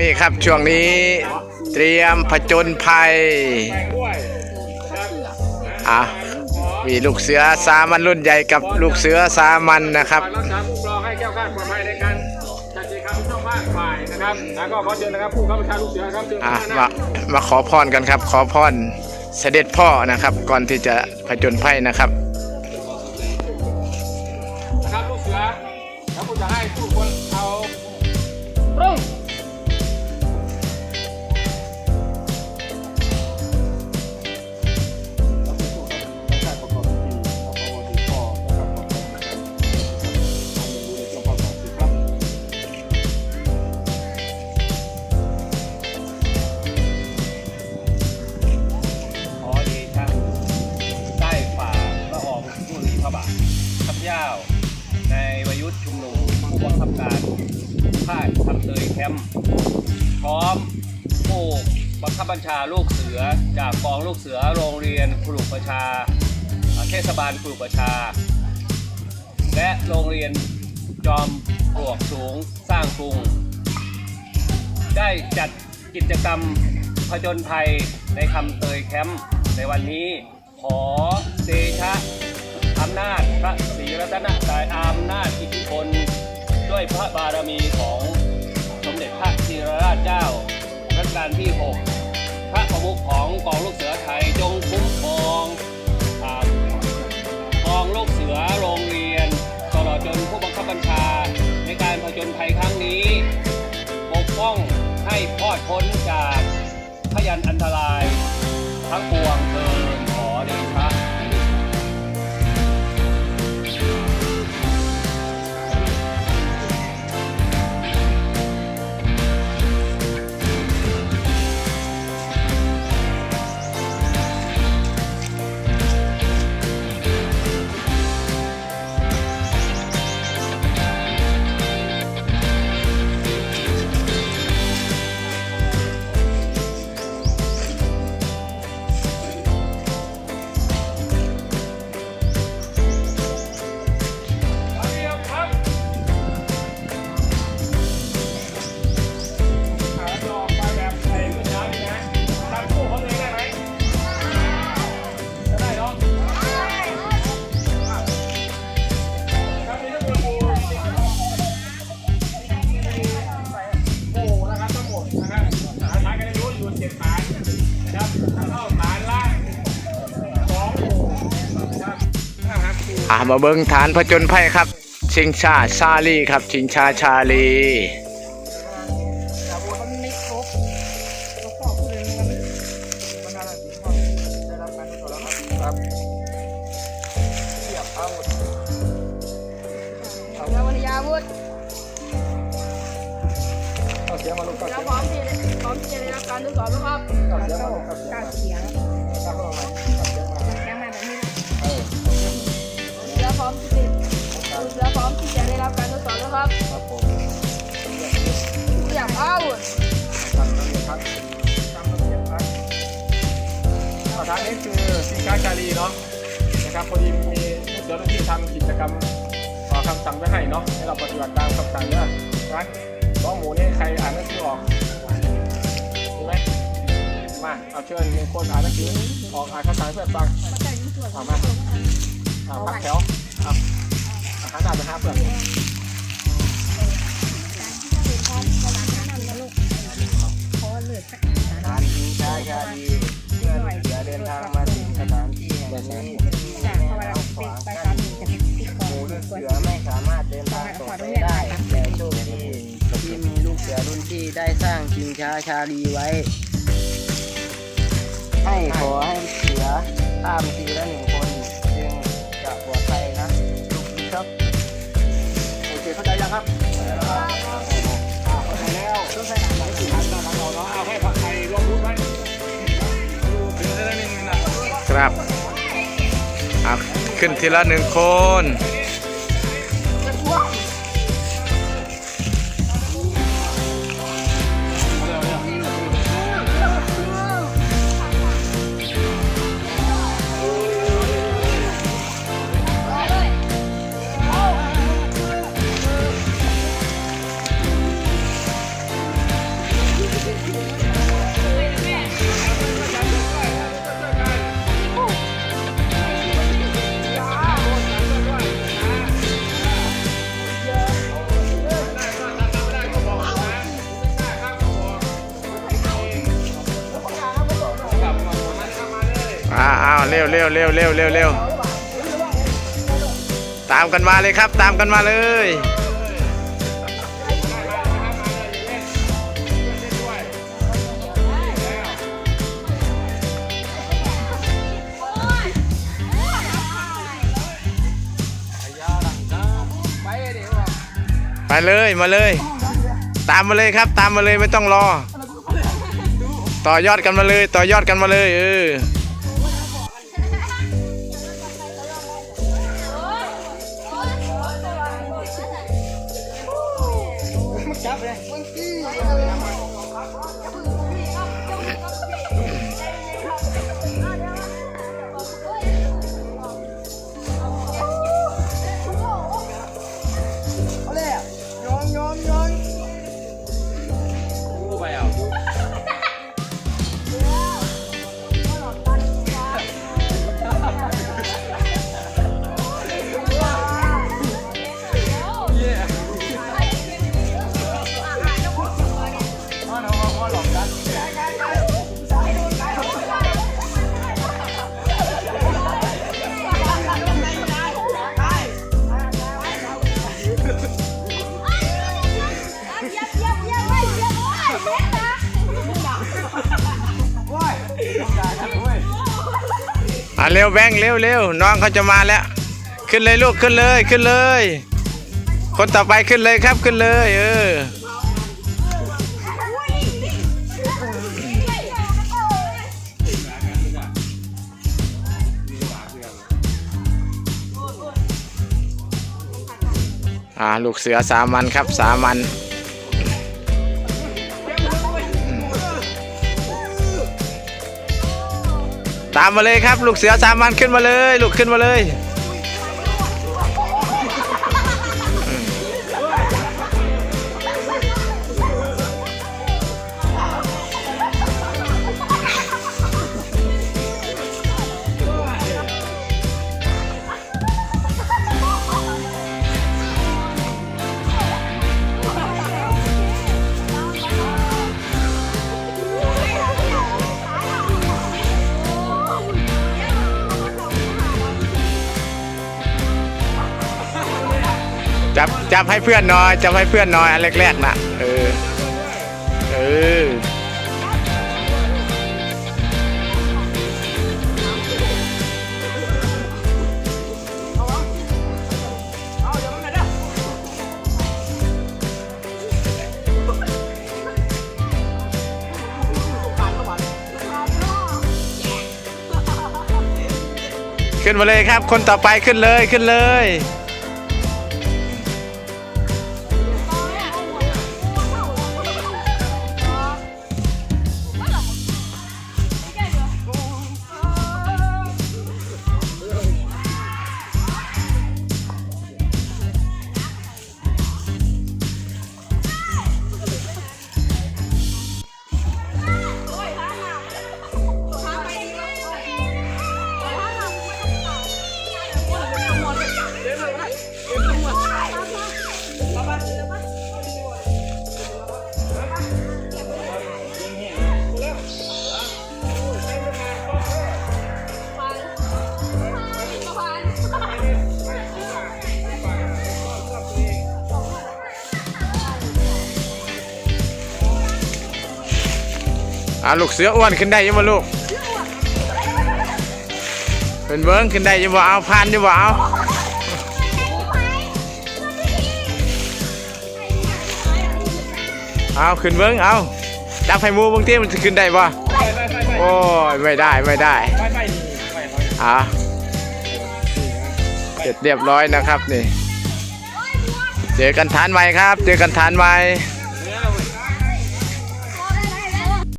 นี่ครับช่วงนี้เตรียมผจญภัยแปลงด้วยนะครับอะมีลูกเสือสามัญรุ่นใหญ่กับลูกเสือสามัญนะครับฝ่ายรักษาผู้ปกครองให้แก้วคลาดปลอดภัยในการจัดกิจกรรมช่องบ้านฝ่ายนะครับแล้วก็ขอเชิญนะครับผู้ข้าราชการลูกเสือครับเชิญอะข้างหมาน้ามาขอพรกันครับ ขอพรเสด็จพ่อนะครับ ก่อนที่จะผจญภัยนะครับนะครับ ในวยุทธชุมนุมผู้บังคับการค่ายทำเตยแคมป์พร้อมผู้บังคับบัญชาลูกเสือจากกองลูกเสือโรงเรียนครูประชา เทศบาลครูประชา และโรงเรียนจอมปลวกสูงสร้างกรุง ได้จัดกิจกรรมผจญภัยในคำเตยแคมป์ในวันนี้ขอเดชะำนาจพระศรีรัตนตรัยอำนาจอิทธิพลด้วยพระบารมีของสมเด็จพระธีรราชเจ้ารัชกาลที่ 6 พระประมุขของกองลูกเสือไทยจงคุ้มครองกองลูกเสือโรงเรียน ตลอดจนผู้บังคับบัญชาในการผจญภัยครั้งนี้ปกป้องให้พอดพ้นจากพยันอันตรายทั้งปวงเกิน อะมาเบิ้งฐานผจญภัยครับ ชิงชาชาลีครับ ชิงชาชาลีมันไม่ครบแล้วพ่อพูดเลยมันมันอะไรที่พ่อได้รับการตรวุธแล้ววันยาวุธเอาเสียงมาลงก่อนแล้วพร้อมที่พร้อมที่จะได้รับการทดสอบแล้วครับเสียงการเสียง ระธานนี้คือสินค้าชาลีเนาะนะครับพอดีมีเดี๋ยวที่ทำกิจกรรมขอคำสั่งไว้ให้เนาะให้เราปฏิบัติตามคำสั่งเนี่ยนะน้องหมูนี่ใครอ่านหนังสือออกมีไหมมาเอาเชิญมีคนอ่านหนังสือออกอ่านคำสั่งเพื่อนฟังเอามาเอาพักแถวเอาอาหารหน้าไปหาเพื่อนานที่แห่งนี้ที่แนวขวากั้นหมูลูกเสือไม่สามารถเดินทางต่อไปได้ แต่โชคดีที่มีลูกเสือรุ่นที่ได้สร้างชิงช้าชาลีไว้ ให้ขอให้เสือตามทีละหนึ่งคนจึงจะปลอดภัยนะลูกครับโอเคเข้าใจยังครับแล้วต้องใส่หนังหลายสี่พันแล้วของเราเนาะเอาให้ผักไทยรรุ่นไว้ไหนึ่งนะ ครับ ขึ้นทีละหนึ่งคนาวอ้าวเร็วเร็วเร็วเร็วเร็วเร็วตามกันมาเลยครับ ตามกันมาเลยไปเดี๋ยวว่าไปเลยมาเลย ตามมาเลยครับ ตามมาเลยไม่ต้องรอ ต่อยอดกันมาเลย ต่อยอดกันมาเลยเออ อะเร็วแบงเร็วเร็วน้องเขาจะมาแล้ว ขึ้นเลยลูกขึ้นเลยขึ้นเลย คนต่อไปขึ้นเลยครับขึ้นเลย เอออ่าลูกเสือสามันครับสามัน ตามมาเลยครับ ลูกเสือสามันขึ้นมาเลย ลูกขึ้นมาเลย จับให้เพื่อนน่อยจับให้เพื่อนน่อยอันแรกๆนะเออเออขึ้นมาเลยครับ คนต่อไปขึ้นเลยขึ้นเลย อ่าลูกเสืออ้วนขึ้นได้ยังบ่ลูกเป็นเบิ้งขึ้นได้ยังบ่เอาผ่านยังบ่เอา เอาขึ้นเบิ้งเอาจับไฟมูเบางทีมันจะขึ้นได้บ่ไปไปไปไปโอ้ยไม่ได้ไม่ได้ไปไปนี่ไปเขาอะเสร็จเรียบร้อยนะครับนี่ เจอกันฐานใหม่ครับ เจอกันฐานใหม่